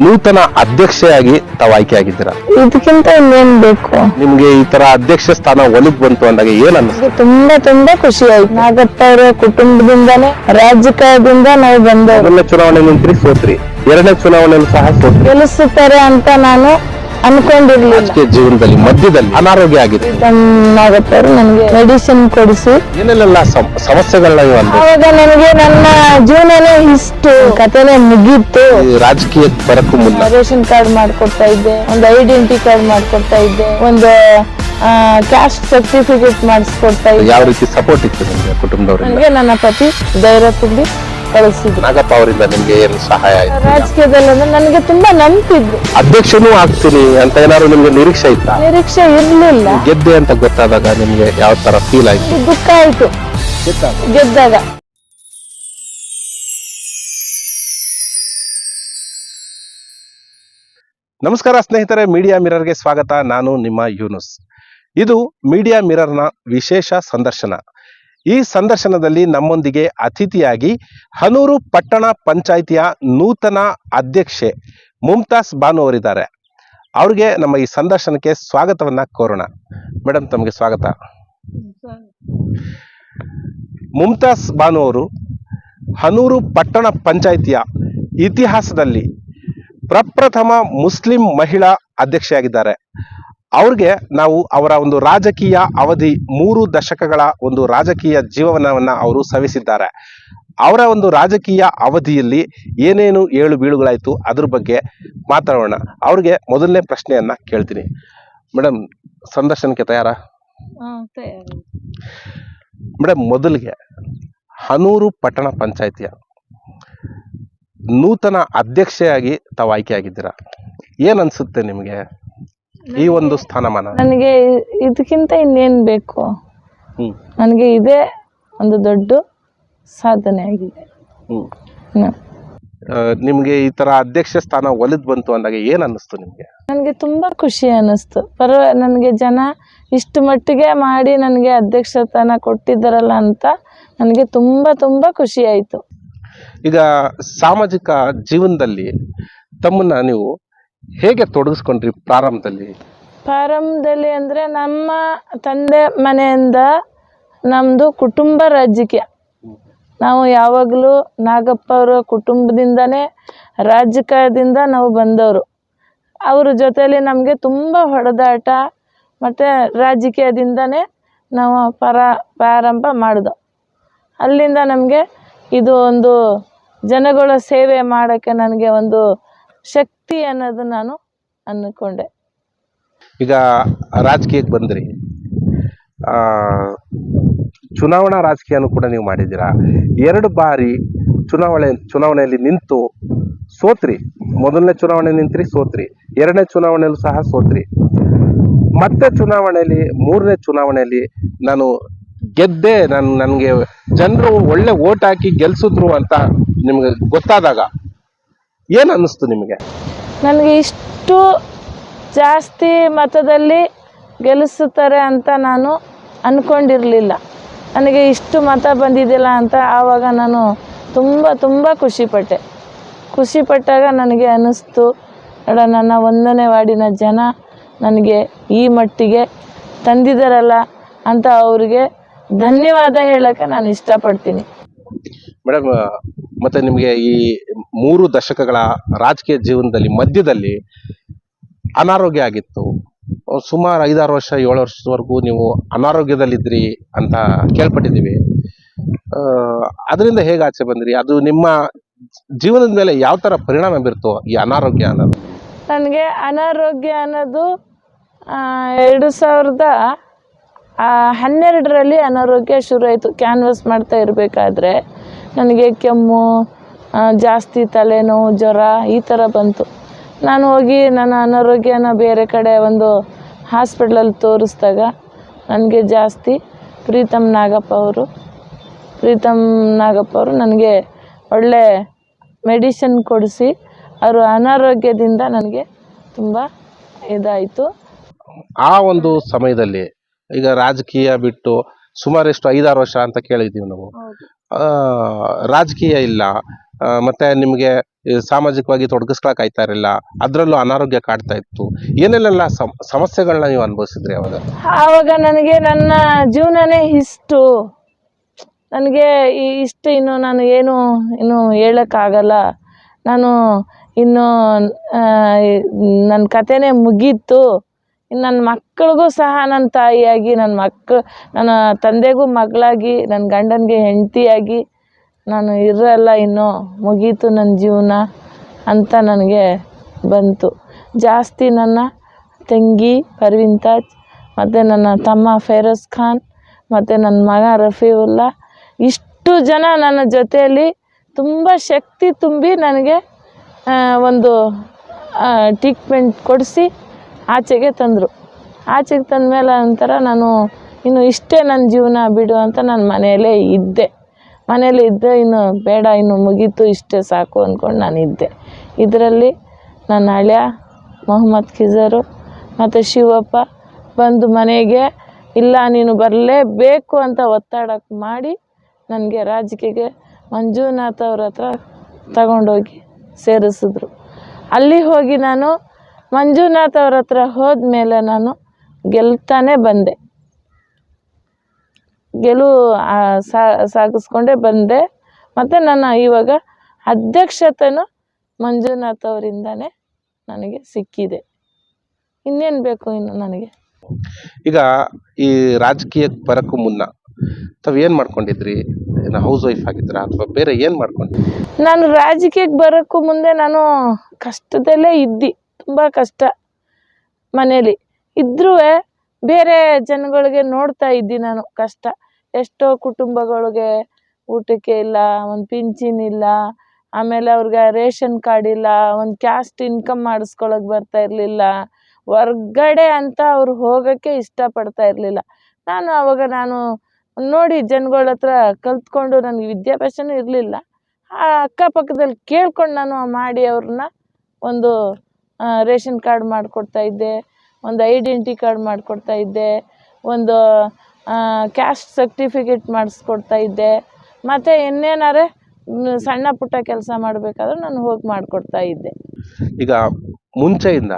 ನೂತನ ಅಧ್ಯಕ್ಷೆಯಾಗಿ ತಾವು ಆಯ್ಕೆಯಾಗಿದ್ದೀರಾ? ಇದಕ್ಕಿಂತ ಇನ್ನೇನ್ ಬೇಕು? ನಿಮ್ಗೆ ಈ ತರ ಅಧ್ಯಕ್ಷ ಸ್ಥಾನ ಒಲಿಗ್ ಬಂತು ಅಂದಾಗ ಏನ್ ಅನ್ನಿಸ್ತು? ತುಂಬಾ ತುಂಬಾ ಖುಷಿ ಆಯ್ತು. ನಾಗಪ್ಪ ಅವರ ಕುಟುಂಬದಿಂದಾನೇ ರಾಜಕೀಯದಿಂದ ನಾವು ಬಂದವರು. ಮೊದಲನೇ ಚುನಾವಣೆ ನಿಂತ್ರಿ ಸೋತ್ರಿ. ಎರಡನೇ ಚುನಾವಣೆಯಲ್ಲೂ ಸಹ ಸೋತ್ರಿ. ಗೆಲ್ಲಿಸುತ್ತಾರೆ ಅಂತ ನಾನು ಅನ್ಕೊಂಡಿರ್ಲಿಲ್ಲ. ರಾಜಕೀಯ ಜೀವನದಲ್ಲಿ ಮಧ್ಯದಲ್ಲಿ ಅನಾರೋಗ್ಯ ಆಗಿದೆ ಪ್ರೀತಮ್ ನಾಗಪ್ಪ ಅವರು ನನಗೆ ಮೆಡಿಸಿನ್ ಕೊಡಿಸಿ. ಏನೆಲ್ಲ ಸಮಸ್ಯೆಗಳನ್ನ ನೀವು ಆವಾಗ ನನಗೆ ನನ್ನ ಜೀವನನೇ ಇಷ್ಟು ಕಥೆನೇ ಮುಗೀತು. ರಾಜಕೀಯ ರಾಜಕೀಯಕ್ಕೆ ಬರಕ್ಕೂ ಮುನ್ನ. ರೇಷನ್ ಕಾರ್ಡ್ ಮಾಡ್ಕೊಡ್ತಾ ಇದ್ದೆ ಒಂದು ಐಡೆಂಟಿ ಕಾರ್ಡ್ ಮಾಡ್ಕೊಡ್ತಾ ಇದ್ದೆ ಒಂದು ಕ್ಯಾಸ್ಟ್ ಸರ್ಟಿಫಿಕೇಟ್ ಮಾಡಿಸ್ಕೊಡ್ತಾ ಇದ್ದೆ. ಯಾವ ರೀತಿ ಸಪೋರ್ಟ್ ಇತ್ತು ನಿಮಗೆ ಕುಟುಂಬದವರಿಂದ? ನನಗೆ ನನ್ನ ಪತಿ ಧೈರ್ಯ ತುಂಬಿ ಕಳಿಸಿದ್ರು. ನಾಗಪ್ಪ ಅವರಿಂದ ನಿಮಗೆ ಏನು ಸಹಾಯ ಆಯ್ತು? ರಾಜಕೀಯದಲ್ಲಿ ಅಂದ್ರೆ ನನಗೆ ತುಂಬಾ ನಂಬಿದ್ರು. ಅಧ್ಯಕ್ಷನೂ ಆಗ್ತೀನಿ ಅಂತ ಏನಾದ್ರು ನಿಮಗೆ ನಿರೀಕ್ಷೆ ಇತ್ತಾ? ನಿರೀಕ್ಷೆ ಇರ್ಲಿಲ್ಲ. ಗೆದ್ದೆ ಅಂತ ಗೊತ್ತಾದಾಗ ನಿಮಗೆ ಯಾವ ತರ ಫೀಲ್ ಆಯ್ತು? ದುಃಖ ಆಯ್ತು. ಗೆದ್ದಾಗ. ನಮಸ್ಕಾರ ಸ್ನೇಹಿತರೆ ಮೀಡಿಯಾ ಮಿರರ್ಗೆ ಸ್ವಾಗತ. ನಾನು ನಿಮ್ಮ ಯೂನುಸ್. ಇದು ಮೀಡಿಯಾ ಮಿರರ್ನ ವಿಶೇಷ ಸಂದರ್ಶನ. ಈ ಸಂದರ್ಶನದಲ್ಲಿ ನಮ್ಮೊಂದಿಗೆ ಅತಿಥಿಯಾಗಿ ಹನೂರು ಪಟ್ಟಣ ಪಂಚಾಯಿತಿಯ ನೂತನ ಅಧ್ಯಕ್ಷೆ ಮುಮ್ತಾಸ್ ಬಾನು ಅವರಿದ್ದಾರೆ. ಅವ್ರಿಗೆ ನಮ್ಮ ಈ ಸಂದರ್ಶನಕ್ಕೆ ಸ್ವಾಗತವನ್ನ ಕೋರೋಣ. ಮೇಡಮ್ ತಮಗೆ ಸ್ವಾಗತ. ಮುಮ್ತಾಸ್ ಬಾನು ಅವರು ಹನೂರು ಪಟ್ಟಣ ಪಂಚಾಯಿತಿಯ ಇತಿಹಾಸದಲ್ಲಿ ಪ್ರಪ್ರಥಮ ಮುಸ್ಲಿಂ ಮಹಿಳಾ ಅಧ್ಯಕ್ಷೆಯಾಗಿದ್ದಾರೆ. ಅವ್ರಿಗೆ ನಾವು ಅವರ ಒಂದು ರಾಜಕೀಯ ಅವಧಿ ಮೂರು ದಶಕಗಳ ಒಂದು ರಾಜಕೀಯ ಜೀವನವನ್ನ ಅವರು ಸವಿಸಿದ್ದಾರೆ. ಅವರ ಒಂದು ರಾಜಕೀಯ ಅವಧಿಯಲ್ಲಿ ಏನೇನು ಏಳು ಬೀಳುಗಳಾಯಿತು ಅದ್ರ ಬಗ್ಗೆ ಮಾತಾಡೋಣ. ಅವ್ರಿಗೆ ಮೊದಲನೇ ಪ್ರಶ್ನೆಯನ್ನ ಕೇಳ್ತೀನಿ. ಮೇಡಮ್ ಸಂದರ್ಶನಕ್ಕೆ ತಯಾರ? ಮೇಡಮ್ ಮೊದಲಿಗೆ ಹನೂರು ಪಟ್ಟಣ ಪಂಚಾಯಿತಿಯ ನೂತನ ಅಧ್ಯಕ್ಷೆಯಾಗಿ ತಾವು ಆಯ್ಕೆಯಾಗಿದ್ದೀರಾ? ಏನ್ ಅನ್ಸುತ್ತೆ ನಿಮಗೆ ಈ ಒಂದು ಸ್ಥಾನಮಾನ? ನನಗೆ ಇದಕ್ಕಿಂತ ಇನ್ನೇನ್ ಬೇಕು? ಹ್ಮ್. ನನಗೆ ಇದೇ ಒಂದು ದೊಡ್ಡ ಸಾಧನೆ ಆಗಿದೆ. ಹ್ಮ್. ಹ್ಮ್. ಆ, ನಿಮ್ಗೆ ಈ ತರ ಅಧ್ಯಕ್ಷ ಸ್ಥಾನ ಒಲಿದ್ ಬಂತು ಅಂದಾಗ ಏನ್ ಅನ್ನಿಸ್ತು ನಿಮ್ಗೆ? ನನಗೆ ತುಂಬಾ ಖುಷಿ ಅನ್ನಿಸ್ತು. ಪರವ ನನಗೆ ಜನ ಇಷ್ಟು ಮಟ್ಟಿಗೆ ಮಾಡಿ ನನಗೆ ಅಧ್ಯಕ್ಷ ಸ್ಥಾನ ಕೊಟ್ಟಿದ್ದಾರಲ್ಲ ಅಂತ ನನಗೆ ತುಂಬಾ ತುಂಬಾ ಖುಷಿ ಆಯ್ತು. ಈಗ ಸಾಮಾಜಿಕ ಜೀವನದಲ್ಲಿ ತಮ್ಮನ್ನ ನೀವು ಹೇಗೆ ತೊಡಗಿಸ್ಕೊಂಡ್ರಿ ಪ್ರಾರಂಭದಲ್ಲಿ? ಪ್ರಾರಂಭದಲ್ಲಿ ಅಂದರೆ ನಮ್ಮ ತಂದೆ ಮನೆಯಿಂದ ನಮ್ಮದು ಕುಟುಂಬ ರಾಜಕೀಯ. ನಾವು ಯಾವಾಗಲೂ ನಾಗಪ್ಪ ಅವರ ಕುಟುಂಬದಿಂದನೇ ರಾಜಕೀಯದಿಂದ ನಾವು ಬಂದವರು. ಅವ್ರ ಜೊತೆಯಲ್ಲಿ ನಮಗೆ ತುಂಬ ಹೊಡೆದಾಟ ಮತ್ತು ರಾಜಕೀಯದಿಂದನೇ ನಾವು ಪರ ಪ್ರಾರಂಭ ಮಾಡಿದೋ ಅಲ್ಲಿಂದ ನಮಗೆ ಇದು ಒಂದು ಜನಗಳ ಸೇವೆ ಮಾಡೋಕ್ಕೆ ನನಗೆ ಒಂದು ಶಕ್ತಿ ಅನ್ನೋದು ನಾನು ಅಂದ್ಕೊಂಡೆ. ಈಗ ರಾಜಕೀಯಕ್ಕೆ ಬಂದ್ರಿ. ಚುನಾವಣಾ ರಾಜಕೀಯನೂ ಕೂಡ ನೀವು ಮಾಡಿದ್ದೀರಾ? ಎರಡು ಬಾರಿ ಚುನಾವಣೆ, ಚುನಾವಣೆಯಲ್ಲಿ ನಿಂತು ಸೋತ್ರಿ. ಮೊದಲನೇ ಚುನಾವಣೆ ನಿಂತ್ರಿ, ಸೋತ್ರಿ. ಎರಡನೇ ಚುನಾವಣೆಯಲ್ಲೂ ಸಹ ಸೋತ್ರಿ. ಮತ್ತೆ ಚುನಾವಣೆಯಲ್ಲಿ, ಮೂರನೇ ಚುನಾವಣೆಯಲ್ಲಿ ನಾನು ಗೆದ್ದೆ ನಾನು, ನನಗೆ ಜನರು ಒಳ್ಳೆ ಓಟ್ ಹಾಕಿ ಗೆಲ್ಸಿದ್ರು ಅಂತ ನಿಮ್ಗೆ ಗೊತ್ತಾದಾಗ ಏನ್ ಅನ್ನಿಸ್ತು ನಿಮಗೆ? ನನಗೆ ಇಷ್ಟು ಜಾಸ್ತಿ ಮತದಲ್ಲಿ ಗೆಲ್ಲಿಸುತ್ತಾರೆ ಅಂತ ನಾನು ಅಂದ್ಕೊಂಡಿರಲಿಲ್ಲ ನನಗೆ ಇಷ್ಟು ಮತ ಬಂದಿದ್ದಿಲ್ಲ ಅಂತ ಆವಾಗ ನಾನು ತುಂಬ ತುಂಬ ಖುಷಿಪಟ್ಟೆ. ಖುಷಿಪಟ್ಟಾಗ ನನಗೆ ಅನ್ನಿಸ್ತು ಅಡ ನನ್ನ ಒಂದನೇ ವಾರ್ಡಿನ ಜನ ನನಗೆ ಈ ಮಟ್ಟಿಗೆ ತಂದಿದ್ದಾರಲ್ಲ ಅಂತ ಅವರಿಗೆ ಧನ್ಯವಾದ ಹೇಳಕ ನಾನು ಇಷ್ಟಪಡ್ತೀನಿ. ಮೇಡಮ್ ಮತ್ತೆ ನಿಮಗೆ ಈ ಮೂರು ದಶಕಗಳ ರಾಜಕೀಯ ಜೀವನದಲ್ಲಿ ಮಧ್ಯದಲ್ಲಿ ಅನಾರೋಗ್ಯ ಆಗಿತ್ತು. ಸುಮಾರು ಐದಾರು ವರ್ಷ ಏಳು ವರ್ಷದವರೆಗೂ ನೀವು ಅನಾರೋಗ್ಯದಲ್ಲಿದ್ರಿ ಅಂತ ಕೇಳ್ಪಟ್ಟಿದ್ದೀವಿ. ಅದರಿಂದ ಹೇಗೆ ಆಚೆ ಬಂದ್ರಿ? ಅದು ನಿಮ್ಮ ಜೀವನದ ಮೇಲೆ ಯಾವ ತರ ಪರಿಣಾಮ ಬೀರ್ತು ಈ ಅನಾರೋಗ್ಯ ಅನ್ನೋದು? ನನಗೆ ಅನಾರೋಗ್ಯ ಅನ್ನೋದು ಎರಡು ಸಾವಿರದ ಹನ್ನೆರಡರಲ್ಲಿ ಅನಾರೋಗ್ಯ ಶುರುವಾಯಿತು. ಕ್ಯಾನ್ವಸ್ ಮಾಡ್ತಾ ಇರಬೇಕಾದ್ರೆ ನನಗೆ ಕೆಮ್ಮು ಜಾಸ್ತಿ ತಲೆನೋವು, ಜ್ವರ ಈ ಥರ ಬಂತು. ನಾನು ಹೋಗಿ ನನ್ನ ಅನಾರೋಗ್ಯನ ಬೇರೆ ಕಡೆ ಒಂದು ಹಾಸ್ಪಿಟ್ಲಲ್ಲಿ ತೋರಿಸ್ದಾಗ ನನಗೆ ಜಾಸ್ತಿ ಪ್ರೀತಮ್ ನಾಗಪ್ಪ ಅವರು, ಪ್ರೀತಮ್ ನಾಗಪ್ಪ ಅವರು ನನಗೆ ಒಳ್ಳೆ ಮೆಡಿಸಿನ್ ಕೊಡಿಸಿ ಅವರು ಅನಾರೋಗ್ಯದಿಂದ ನನಗೆ ತುಂಬ ಇದಾಯಿತು. ಆ ಒಂದು ಸಮಯದಲ್ಲಿ ಈಗ ರಾಜಕೀಯ ಬಿಟ್ಟು ಸುಮಾರು ಎಷ್ಟು ಐದಾರು ವರ್ಷ ಅಂತ ಕೇಳಿದ್ದೀವಿ ನಾವು. ಆ, ರಾಜಕೀಯ ಇಲ್ಲ. ಮತ್ತೆ ನಿಮಗೆ ಸಾಮಾಜಿಕವಾಗಿ ತೊಡಗಿಸ್ಕೊಳಕ್ ಆಯ್ತಾ ಇರಲಿಲ್ಲ ಅದರಲ್ಲೂ ಅನಾರೋಗ್ಯ ಕಾಡ್ತಾ ಇತ್ತು. ಏನೆಲ್ಲ ಸಮ ಸಮಸ್ಯೆಗಳನ್ನ ನೀವು ಅನುಭವಿಸಿದ್ರಿ ಅವಾಗ? ಆವಾಗ ನನಗೆ ನನ್ನ ಜೀವನನೇ ಇಷ್ಟು ನನಗೆ ಈ ಇಷ್ಟು ಇನ್ನು ನಾನು ಏನು ಇನ್ನು ಹೇಳೋಕ್ಕಾಗಲ್ಲ. ನಾನು ಇನ್ನು ನನ್ನ ಕಥೆನೇ ಮುಗೀತು. ನನ್ನ ಮಕ್ಕಳಿಗೂ ಸಹ ನನ್ನ ತಾಯಿಯಾಗಿ, ನನ್ನ ಮಕ್ಕಳು ನನ್ನ ತಂದೆಗೂ ಮಗಳಾಗಿ, ನನ್ನ ಗಂಡನಿಗೆ ಹೆಂಡತಿಯಾಗಿ ನಾನು ಇರಲ್ಲ ಇನ್ನು, ಮುಗೀತು ನನ್ನ ಜೀವನ ಅಂತ ನನಗೆ ಬಂತು. ಜಾಸ್ತಿ ನನ್ನ ತಂಗಿ ಪರ್ವಿನ್ ತಾಜ್ ಮತ್ತು ನನ್ನ ತಮ್ಮ ಫೈರೋಜ್ ಖಾನ್, ಮತ್ತು ನನ್ನ ಮಗ ರಫೀವುಲ್ಲಾ, ಇಷ್ಟು ಜನ ನನ್ನ ಜೊತೆಯಲ್ಲಿ ತುಂಬ ಶಕ್ತಿ ತುಂಬಿ ನನಗೆ ಒಂದು ಟ್ರೀಟ್ಮೆಂಟ್ ಕೊಡಿಸಿ ಆಚೆಗೆ ತಂದರು. ಆಚೆಗೆ ತಂದ ಮೇಲೆ ಒಂಥರ ನಾನು ಇನ್ನು ಇಷ್ಟೇ ನನ್ನ ಜೀವನ ಬಿಡು ಅಂತ ನಾನು ಮನೆಯಲ್ಲೇ ಇದ್ದೆ. ಮನೇಲಿ ಇದ್ದೆ, ಇನ್ನು ಬೇಡ, ಇನ್ನು ಮುಗೀತು, ಇಷ್ಟೇ ಸಾಕು ಅಂದ್ಕೊಂಡು ನಾನು ಇದ್ದೆ. ಇದರಲ್ಲಿ ನನ್ನ ಹಳೆಯ ಮೊಹಮ್ಮದ್ ಖಿಜರು ಮತ್ತು ಶಿವಪ್ಪ ಬಂದು ಮನೆಗೆ, ಇಲ್ಲ ನೀನು ಬರಲೇಬೇಕು ಅಂತ ಒತ್ತಾಡಕ್ಕೆ ಮಾಡಿ ನನಗೆ ರಾಜಕೀಯಕ್ಕೆ ಮಂಜುನಾಥ್ ಅವ್ರ ಹತ್ರ ತಗೊಂಡೋಗಿ ಸೇರಿಸಿದ್ರು. ಅಲ್ಲಿ ಹೋಗಿ ನಾನು ಮಂಜುನಾಥ್ ಅವ್ರ ಹತ್ರ ಹೋದ್ಮೇಲೆ ನಾನು ಗೆಲ್ತಾನೆ ಬಂದೆ. ಗೆಲುವು ಸಾ- ಸಾಗಿಸ್ಕೊಂಡೇ ಬಂದೆ. ಮತ್ತು ನನ್ನ ಇವಾಗ ಅಧ್ಯಕ್ಷತೆನೂ ಮಂಜುನಾಥ್ ಅವರಿಂದನೇ ನನಗೆ ಸಿಕ್ಕಿದೆ. ಇನ್ನೇನು ಬೇಕು ಇನ್ನು ನನಗೆ? ಈಗ ಈ ರಾಜಕೀಯಕ್ಕೆ ಬರೋಕ್ಕೂ ಮುನ್ನ ತಾವ್ ಏನ್ ಮಾಡ್ಕೊಂಡಿದ್ರಿ? ಏನು ಹೌಸ್ ವೈಫ್ ಆಗಿದ್ರ ಅಥವಾ ಬೇರೆ ಏನು ಮಾಡ್ಕೊಂಡ್ರಿ ನಾನು ರಾಜಕೀಯಕ್ಕೆ ಬರೋಕ್ಕೂ ಮುಂದೆ ನಾನು ಕಷ್ಟದಲ್ಲೇ ಇದ್ದಿ. ತುಂಬ ಕಷ್ಟ ಮನೇಲಿ ಇದ್ರೂ ಬೇರೆ ಜನಗಳಿಗೆ ನೋಡ್ತಾ ಇದ್ದೀನಿ ನಾನು ಕಷ್ಟ. ಎಷ್ಟೋ ಕುಟುಂಬಗಳಿಗೆ ಊಟಕ್ಕೆ ಇಲ್ಲ, ಒಂದು ಪಿಂಚಿನ್ ಇಲ್ಲ, ಆಮೇಲೆ ಅವ್ರಿಗೆ ರೇಷನ್ ಕಾರ್ಡ್ ಇಲ್ಲ, ಒಂದು ಕ್ಯಾಸ್ಟ್ ಇನ್ಕಮ್ ಮಾಡಿಸ್ಕೊಳಕ್ ಬರ್ತಾ ಇರಲಿಲ್ಲ. ಹೊರ್ಗಡೆ ಅಂತ ಅವ್ರು ಹೋಗೋಕ್ಕೆ ಇಷ್ಟಪಡ್ತಾ ಇರಲಿಲ್ಲ. ನಾನು ಅವಾಗ ನಾನು ನೋಡಿ ಜನಗಳ ಹತ್ರ ಕಲ್ತ್ಕೊಂಡು ನನಗೆ ವಿದ್ಯಾಭ್ಯಾಸನೂ ಇರಲಿಲ್ಲ. ಆ ಅಕ್ಕಪಕ್ಕದಲ್ಲಿ ಕೇಳ್ಕೊಂಡು ನಾನು ಮಾಡಿ ಅವ್ರನ್ನ ಒಂದು ರೇಷನ್ ಕಾರ್ಡ್ ಮಾಡಿಕೊಡ್ತಾ ಇದ್ದೆ, ಒಂದು ಐಡೆಂಟಿ ಕಾರ್ಡ್ ಮಾಡಿಕೊಡ್ತಾ ಇದ್ದೆ, ಒಂದು ಕ್ಯಾಸ್ಟ್ ಸರ್ಟಿಫಿಕೇಟ್ ಮಾಡಿಸ್ಕೊಡ್ತಾ ಇದ್ದೆ. ಮತ್ತು ಇನ್ನೇನಾರೆ ಸಣ್ಣ ಪುಟ್ಟ ಕೆಲಸ ಮಾಡಬೇಕಾದ್ರೆ ನಾನು ಹೋಗಿ ಮಾಡಿಕೊಡ್ತಾ ಇದ್ದೆ. ಈಗ ಮುಂಚೆಯಿಂದ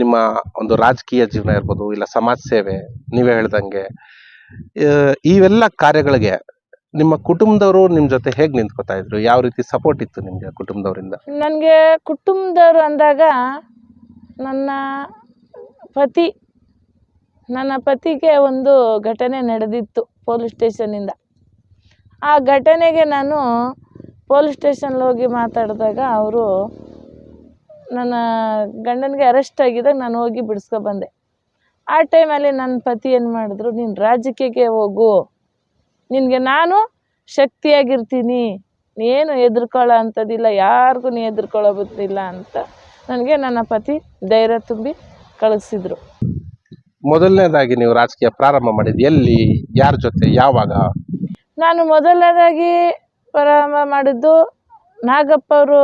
ನಿಮ್ಮ ಒಂದು ರಾಜಕೀಯ ಜೀವನ ಇರ್ಬೋದು, ಇಲ್ಲ ಸಮಾಜ ಸೇವೆ, ನೀವೇ ಹೇಳ್ದಂಗೆ ಇವೆಲ್ಲ ಕಾರ್ಯಗಳಿಗೆ ನಿಮ್ಮ ಕುಟುಂಬದವರು ನಿಮ್ ಜೊತೆ ಹೇಗ್ ನಿಂತ್ಕೋತಾ ಇದ್ರು? ಯಾವ ರೀತಿ ಸಪೋರ್ಟ್ ಇತ್ತು ನಿಮ್ಗೆ ಕುಟುಂಬದವರಿಂದ? ನನಗೆ ಕುಟುಂಬದವರು ಅಂದಾಗ ನನ್ನ ಪತಿ, ನನ್ನ ಪತಿಗೆ ಒಂದು ಘಟನೆ ನಡೆದಿತ್ತು ಪೊಲೀಸ್ ಸ್ಟೇಷನಿಂದ ಆ ಘಟನೆಗೆ ನಾನು ಪೊಲೀಸ್ ಸ್ಟೇಷನ್ಗೆ ಹೋಗಿ ಮಾತಾಡಿದಾಗ ಅವರು ನನ್ನ ಗಂಡನಿಗೆ ಅರೆಸ್ಟ್ ಆಗಿದ್ದಾಗ ನಾನು ಹೋಗಿ ಬಿಡಿಸ್ಕೊ ಬಂದೆ. ಆ ಟೈಮಲ್ಲಿ ನನ್ನ ಪತಿ ಏನು ಮಾಡಿದ್ರು, ನೀನು ರಾಜಕೀಯಕ್ಕೆ ಹೋಗು. ನಿನಗೆ ನಾನು ಶಕ್ತಿಯಾಗಿರ್ತೀನಿ. ನೀನು ಹೆದರ್ಕೊಳ್ಳೋ ಅಂಥದ್ದಿಲ್ಲ ಯಾರಿಗೂ ನೀ ಹೆದರ್ಕೊಳ್ಳೋ ಅಂತ ನನಗೆ ನನ್ನ ಪತಿ ಧೈರ್ಯ ತುಂಬಿ ಕಳಿಸಿದ್ರು. ಮೊದಲನೇದಾಗಿ ನೀವು ರಾಜಕೀಯ ಪ್ರಾರಂಭ ಮಾಡಿದ್ದು ಎಲ್ಲಿ ಯಾರ ಜೊತೆ ಯಾವಾಗ? ನಾನು ಮೊದಲನೇದಾಗಿ ಪ್ರಾರಂಭ ಮಾಡಿದ್ದು ನಾಗಪ್ಪ ಅವರು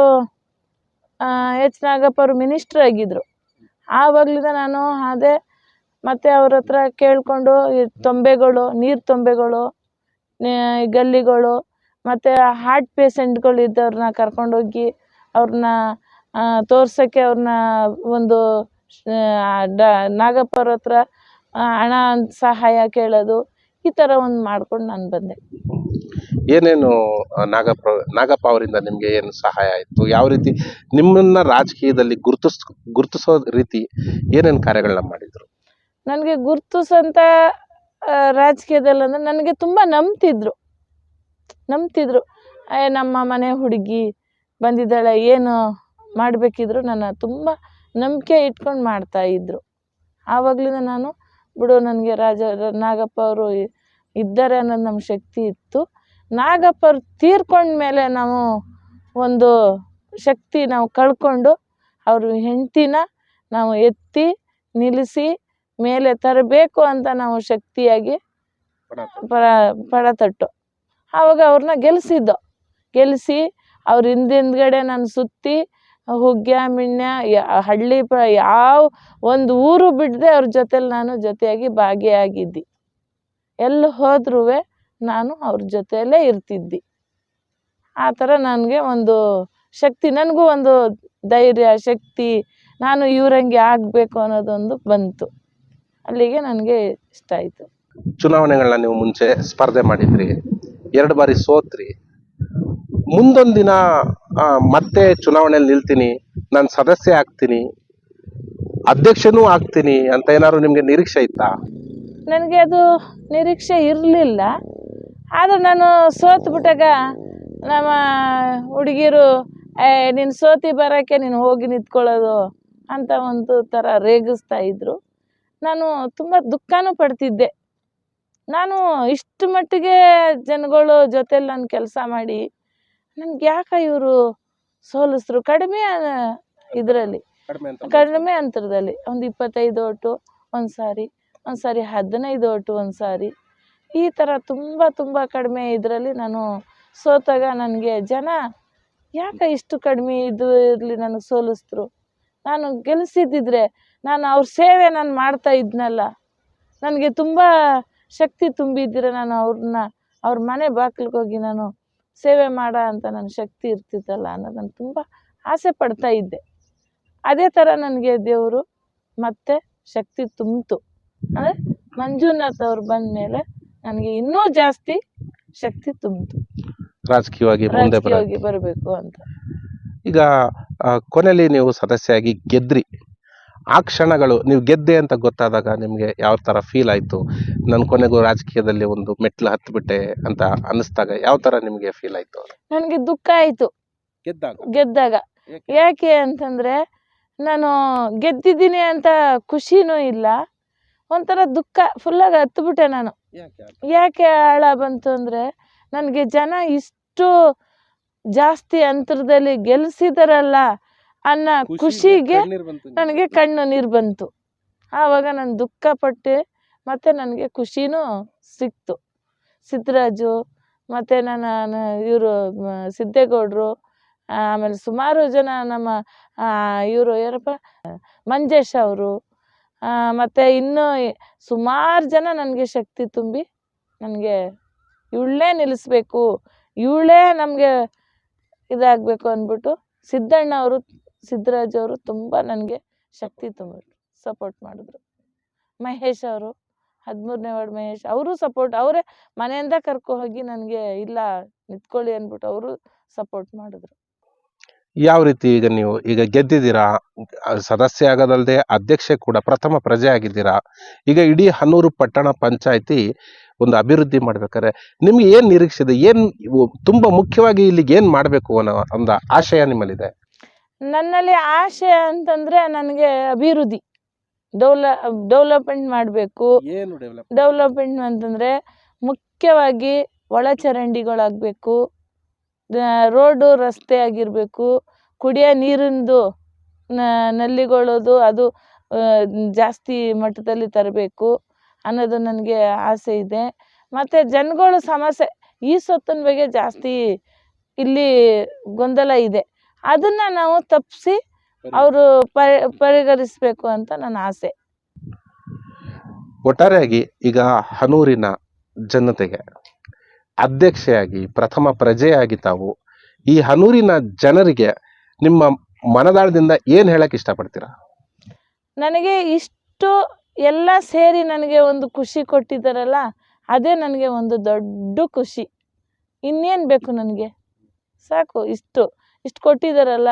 ಎಚ್ ನಾಗಪ್ಪ ಅವರು ಮಿನಿಸ್ಟ್ರ್ ಆಗಿದ್ದರು ಆವಾಗಲಿಂದ ನಾನು ಅದೇ ಮತ್ತು ಅವ್ರ ಹತ್ರ ಕೇಳಿಕೊಂಡು ಈ ತೊಂಬೆಗಳು ನೀರು ತೊಂಬೆಗಳು ಗಲ್ಲಿಗಳು ಮತ್ತು ಹಾರ್ಟ್ ಪೇಸೆಂಟ್ಗಳು ಇದ್ದವ್ರನ್ನ ಕರ್ಕೊಂಡೋಗಿ ಅವ್ರನ್ನ ತೋರ್ಸೋಕ್ಕೆ ಅವ್ರನ್ನ ಒಂದು ಅವರನ್ನ ಡ ನಾಗಪ್ಪ ಅವರ ಹತ್ರ ಹಣ ಸಹಾಯ ಕೇಳೋದು ಈ ಥರ ಒಂದು ಮಾಡ್ಕೊಂಡು ನಾನು ಬಂದೆ. ಏನೇನು ನಾಗಪ್ಪ ನಾಗಪ್ಪ ಅವರಿಂದ ನಿಮಗೆ ಏನು ಸಹಾಯ ಆಯ್ತು? ಯಾವ ರೀತಿ ನಿಮ್ಮನ್ನ ರಾಜಕೀಯದಲ್ಲಿ ಗುರುತಿಸ್ ಗುರುತಿಸೋ ರೀತಿ ಏನೇನು ಕಾರ್ಯಗಳನ್ನ ಮಾಡಿದ್ರು? ನನಗೆ ಗುರ್ತಿಸೋಂಥ ರಾಜಕೀಯದಲ್ಲಿ ಅಂದರೆ ನನಗೆ ತುಂಬ ನಂಬ್ತಿದ್ರು. ನಂಬ್ತಿದ್ರು. ಏ, ನಮ್ಮ ಮನೆ ಹುಡುಗಿ ಬಂದಿದ್ದಾಳೆ, ಏನು ಮಾಡಬೇಕಿದ್ರು ನನ್ನ ತುಂಬ ನಂಬಿಕೆ ಇಟ್ಕೊಂಡು ಮಾಡ್ತಾಯಿದ್ರು ಆವಾಗಲಿಂದ ನಾನು, ಬಿಡು, ನನಗೆ ರಾಜ, ನಾಗಪ್ಪ ಅವರು ಇದ್ದಾರೆ ಅನ್ನೋದು ನಮ್ಮ ಶಕ್ತಿ ಇತ್ತು. ನಾಗಪ್ಪ ತೀರ್ಕೊಂಡ ಮೇಲೆ ನಾವು ಒಂದು ಶಕ್ತಿ ನಾವು ಕಳ್ಕೊಂಡು, ಅವ್ರ ಹೆಂಡ್ತಿನ ನಾವು ಎತ್ತಿ ನಿಲ್ಲಿಸಿ ಮೇಲೆ ತರಬೇಕು ಅಂತ ನಾವು ಶಕ್ತಿಯಾಗಿ ಪರ ಪಡತಟ್ಟು ಆವಾಗ ಅವ್ರನ್ನ ಗೆಲ್ಲಿಸಿದ್ದು ಗೆಲ್ಲಿಸಿ ಅವ್ರ ಹಿಂದಿಂದ್ಗಡೆ ನಾನು ಸುತ್ತಿ ಹುಗ್ಯ ಮಿಣ್ಯ ಹಳ್ಳಿ ಪ ಯಾವ ಒಂದು ಊರು ಬಿಡದೆ ಅವ್ರ ಜೊತೆಲಿ ನಾನು ಜೊತೆಯಾಗಿ ಭಾಗಿಯಾಗಿದ್ದಿ. ಎಲ್ಲಿ ಹೋದ್ರೂ ನಾನು ಅವ್ರ ಜೊತೆಯಲ್ಲೇ ಇರ್ತಿದ್ದೆ. ಆ ಥರ ನನಗೆ ಒಂದು ಶಕ್ತಿ ನನಗೂ ಒಂದು ಧೈರ್ಯ ಶಕ್ತಿ ನಾನು ಇವ್ರಂಗೆ ಆಗಬೇಕು ಅನ್ನೋದೊಂದು ಬಂತು. ಅಲ್ಲಿಗೆ ನನಗೆ ಇಷ್ಟ ಆಯಿತು. ಚುನಾವಣೆಗಳನ್ನ ನೀವು ಮುಂಚೆ ಸ್ಪರ್ಧೆ ಮಾಡಿದ್ರಿ ಎರಡು ಬಾರಿ ಸೋತ್ರಿ. ಮುಂದೊಂದು ದಿನ ಮತ್ತೆ ಚುನಾವಣೆಯಲ್ಲಿ ನಿಲ್ತೀನಿ ನಾನು ಸದಸ್ಯ ಆಗ್ತೀನಿ ಅಧ್ಯಕ್ಷನೂ ಆಗ್ತೀನಿ ಅಂತ ಏನಾದ್ರು ನಿಮಗೆ ನಿರೀಕ್ಷೆ ಇತ್ತಾ? ನನಗೆ ಅದು ನಿರೀಕ್ಷೆ ಇರಲಿಲ್ಲ. ಆದರೂ ನಾನು ಸೋತು ಬಿಟ್ಟಾಗ ನಮ್ಮ ಹುಡುಗಿರು ಏ ನೀನು ಸೋತಿ ಬರೋಕ್ಕೆ ನೀನು ಹೋಗಿ ನಿಂತ್ಕೊಳ್ಳೋದು ಅಂತ ಒಂದು ಥರ ರೇಗಿಸ್ತಾ ಇದ್ರು. ನಾನು ತುಂಬ ದುಃಖನೂ ಪಡ್ತಿದ್ದೆ. ನಾನು ಇಷ್ಟು ಮಟ್ಟಿಗೆ ಜನಗಳು ಜೊತೆಲಿ ನಾನು ಕೆಲಸ ಮಾಡಿ ನನ್ಗೆ ಯಾಕೆ ಇವರು ಸೋಲಿಸ್ರು? ಕಡಿಮೆ ಇದರಲ್ಲಿ. ಕಡಿಮೆ ಅಂತರದಲ್ಲಿ. ಒಂದು ಇಪ್ಪತ್ತೈದು ಓಟು ಒಂದು ಸಾರಿ ಒಂದು ಸಾರಿ ಹದಿನೈದು ಓಟು ಒಂದು ಸಾರಿ. ಈ ಥರ ತುಂಬ ತುಂಬ ಕಡಿಮೆ ಇದರಲ್ಲಿ ನಾನು ಸೋತಾಗ ನನಗೆ ಜನ ಯಾಕೆ ಇಷ್ಟು ಕಡಿಮೆ ಇದು ಇರಲಿ ನನಗೆ ಸೋಲಿಸಿದ್ರು ನಾನು ಗೆಲ್ಲಿಸಿದ್ದಿದ್ರೆ ನಾನು ಅವ್ರ ಸೇವೆ ನಾನು ಮಾಡ್ತಾ ಇದ್ನಲ್ಲ ನನಗೆ ತುಂಬ ಶಕ್ತಿ ತುಂಬಿದ್ರೆ ನಾನು ಅವ್ರನ್ನ ಅವ್ರ ಮನೆ ಬಾಗಿಲಿಗೆ ಹೋಗಿ ನಾನು ಸೇವೆ ಮಾಡೋ ಅಂತ ನನ್ನ ಶಕ್ತಿ ಇರ್ತಿತ್ತಲ್ಲ ಅನ್ನೋದು ನಾನು ತುಂಬ ಆಸೆ ಪಡ್ತಾ ಇದ್ದೆ. ಅದೇ ಥರ ನನಗೆ ದೇವರು ಮತ್ತೆ ಶಕ್ತಿ ತುಂಬಿತು. ಅಂದರೆ ಮಂಜುನಾಥ್ ಅವ್ರು ಬಂದ ಮೇಲೆ ನನಗೆ ಇನ್ನೂ ಜಾಸ್ತಿ ಶಕ್ತಿ ತುಂಬಿತು. ರಾಜಕೀಯವಾಗಿ ಮುಂದೆ ರಾಜಕೀಯವಾಗಿ ಬರಬೇಕು. ಅಂತ. ಈಗ ಕೊನೆಯಲ್ಲಿ ನೀವು ಸದಸ್ಯಾಗಿ ಗೆದ್ರಿ. ಆ ಕ್ಷಣಗಳು ನೀವು ಗೆದ್ದೆ ಅಂತ ಗೊತ್ತಾದಾಗ ನಿಮಗೆ ಯಾವ ಥರ ಫೀಲ್ ಆಯಿತು? ನನ್ನ ಕೊನೆಗೂ ರಾಜಕೀಯದಲ್ಲಿ ಒಂದು ಮೆಟ್ಲು ಹತ್ಬಿಟ್ಟೆ ಅಂತ ಅನ್ನಿಸ್ದಾಗ ಯಾವ ಥರ ನಿಮಗೆ ಫೀಲ್ ಆಯಿತು? ನನಗೆ ದುಃಖ ಆಯಿತು. ಗೆದ್ದಾಗ? ಗೆದ್ದಾಗ. ಯಾಕೆ? ಅಂತಂದರೆ ನಾನು ಗೆದ್ದಿದ್ದೀನಿ ಅಂತ ಖುಷಿನೂ ಇಲ್ಲ. ಒಂಥರ ದುಃಖ ಫುಲ್ಲಾಗಿ ಹತ್ಬಿಟ್ಟೆ ನಾನು. ಯಾಕೆ ಆಳ ಬಂತು ಅಂದರೆ ನನಗೆ ಜನ ಇಷ್ಟು ಜಾಸ್ತಿ ಅಂತರದಲ್ಲಿ ಗೆಲ್ಲಿಸಿದಾರಲ್ಲ ಅನ್ನೋ ಖುಷಿಗೆ ನನಗೆ ಕಣ್ಣು ನೀರು ಬಂತು. ಆವಾಗ ನಾನು ದುಃಖ ಪಟ್ಟೆ ಮತ್ತು ನನಗೆ ಖುಷಿನೂ ಸಿಕ್ತು. ಸಿದ್ದರಾಜು ಮತ್ತು ನನ್ನ ಇವರು ಸಿದ್ದೇಗೌಡರು ಆಮೇಲೆ ಸುಮಾರು ಜನ ನಮ್ಮ ಇವರು ಯಾರಪ್ಪ ಮಂಜೇಶ್ ಅವರು ಮತ್ತು ಇನ್ನೂ ಸುಮಾರು ಜನ ನನಗೆ ಶಕ್ತಿ ತುಂಬಿ ನನಗೆ ಇವಳೇ ನಿಲ್ಲಿಸ್ಬೇಕು ಇವಳೇ ನಮಗೆ ಇದಾಗಬೇಕು ಅಂದ್ಬಿಟ್ಟು ಸಿದ್ದಣ್ಣ ಅವರು ಸಿದ್ದರಾಜ್ ಅವರು ತುಂಬ ನನಗೆ ಶಕ್ತಿ ತುಂಬಿದ್ರು ಸಪೋರ್ಟ್ ಮಾಡಿದ್ರು. ಮಹೇಶ್ ಅವರು, ಹದಿಮೂರನೇ ವಾರ್ಡ್ ಮಹೇಶ್, ಅವರು ಸಪೋರ್ಟ್ ಅವರೇ ಮನೆಯಿಂದ ಕರ್ಕೊ ಹೋಗಿ ನನಗೆ ಇಲ್ಲ ನಿಂತ್ಕೊಳ್ಳಿ ಅಂದ್ಬಿಟ್ಟು ಅವರು ಸಪೋರ್ಟ್ ಮಾಡಿದ್ರು. ಯಾವ ರೀತಿ ಈಗ ನೀವು ಈಗ ಗೆದ್ದಿದ್ದೀರಾ? ಸದಸ್ಯ ಆಗೋದಲ್ಲದೆ ಅಧ್ಯಕ್ಷೆ ಕೂಡ ಪ್ರಥಮ ಪ್ರಜೆ ಆಗಿದ್ದೀರಾ? ಈಗ ಇಡೀ ಹನೂರು ಪಟ್ಟಣ ಪಂಚಾಯತಿ ಒಂದು ಅಭಿವೃದ್ಧಿ ಮಾಡ್ಬೇಕಾದ್ರೆ ನಿಮ್ಗೆ ಏನು ನಿರೀಕ್ಷೆ ಇದೆ? ಏನ್ ತುಂಬಾ ಮುಖ್ಯವಾಗಿ ಇಲ್ಲಿಗೆ ಏನು ಮಾಡಬೇಕು ಅನ್ನೋ ಒಂದು ಆಶಯ ನಿಮ್ಮಲ್ಲಿದೆ? ನನ್ನಲ್ಲಿ ಆಸೆ ಅಂತಂದ್ರೆ ನನಗೆ ಅಭಿವೃದ್ಧಿ. ಡೆವಲ ಡೆವಲಪ್ಮೆಂಟ್ ಮಾಡಬೇಕು. ಏನು ಡೆವಲಪ್ ಡೆವಲಪ್ಮೆಂಟ್ ಅಂತಂದರೆ ಮುಖ್ಯವಾಗಿ ಒಳಚರಂಡಿಗಳಾಗಬೇಕು. ರೋಡು ರಸ್ತೆ ಆಗಿರಬೇಕು. ಕುಡಿಯೋ ನೀರಿಂದು ನಲ್ಲಿಗಳದು ಅದು ಜಾಸ್ತಿ ಮಟ್ಟದಲ್ಲಿ ತರಬೇಕು ಅನ್ನೋದು ನನಗೆ ಆಸೆ ಇದೆ. ಮತ್ತು ಜನಗಳು ಸಮಸ್ಯೆ ಈ ಸೊತ್ತಿನ ಬಗ್ಗೆ ಜಾಸ್ತಿ ಇಲ್ಲಿ ಗೊಂದಲ ಇದೆ. ಅದನ್ನು ನಾವು ತಪ್ಪಿಸಿ ಅವರು ಪರಿ ಪರಿಹರಿಸಬೇಕು ಅಂತ ನನ್ನ ಆಸೆ. ಒಟ್ಟಾರೆಯಾಗಿ ಈಗ ಹನೂರಿನ ಜನತೆಗೆ ಅಧ್ಯಕ್ಷೆಯಾಗಿ ಪ್ರಥಮ ಪ್ರಜೆಯಾಗಿ ತಾವು ಈ ಹನೂರಿನ ಜನರಿಗೆ ನಿಮ್ಮ ಮನದಾಳದಿಂದ ಏನು ಹೇಳಕ್ ಇಷ್ಟಪಡ್ತೀರಾ? ನನಗೆ ಇಷ್ಟು ಎಲ್ಲ ಸೇರಿ ನನಗೆ ಒಂದು ಖುಷಿ ಕೊಟ್ಟಿದ್ದಾರಲ್ಲ ಅದೇ ನನಗೆ ಒಂದು ದೊಡ್ಡ ಖುಷಿ. ಇನ್ನೇನು ಬೇಕು ನನಗೆ? ಸಾಕು ಇಷ್ಟು. ಇಷ್ಟು ಕೊಟ್ಟಿದ್ದಾರಲ್ಲ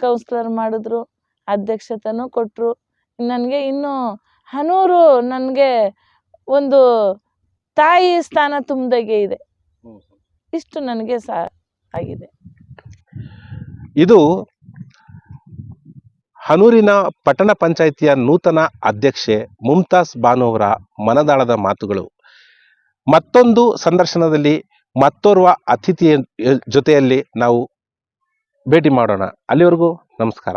ಕೌನ್ಸ್ಲರ್ ಮಾಡಿದ್ರು, ಅಧ್ಯಕ್ಷತನೂ ಕೊಟ್ಟರು ನನಗೆ ಇನ್ನೂ ಹನೂರು ನನಗೆ ಒಂದು ತಾಯಿ ಸ್ಥಾನ ತುಂಬ್ದಾಗೆ ಇದೆ. ಇಷ್ಟು ನನಗೆ ಸಾ ಆಗಿದೆ. ಇದು ಹನೂರಿನ ಪಟ್ಟಣ ಪಂಚಾಯಿತಿಯ ನೂತನ ಅಧ್ಯಕ್ಷೆ ಮುಮ್ತಾಜ್ ಬಾನೋವರ ಮನದಾಳದ ಮಾತುಗಳು. ಮತ್ತೊಂದು ಸಂದರ್ಶನದಲ್ಲಿ ಮತ್ತೋರ್ವ ಅತಿಥಿಯ ಜೊತೆಯಲ್ಲಿ ನಾವು ಭೇಟಿ ಮಾಡೋಣ. ಅಲ್ಲಿವರೆಗೂ ನಮಸ್ಕಾರ.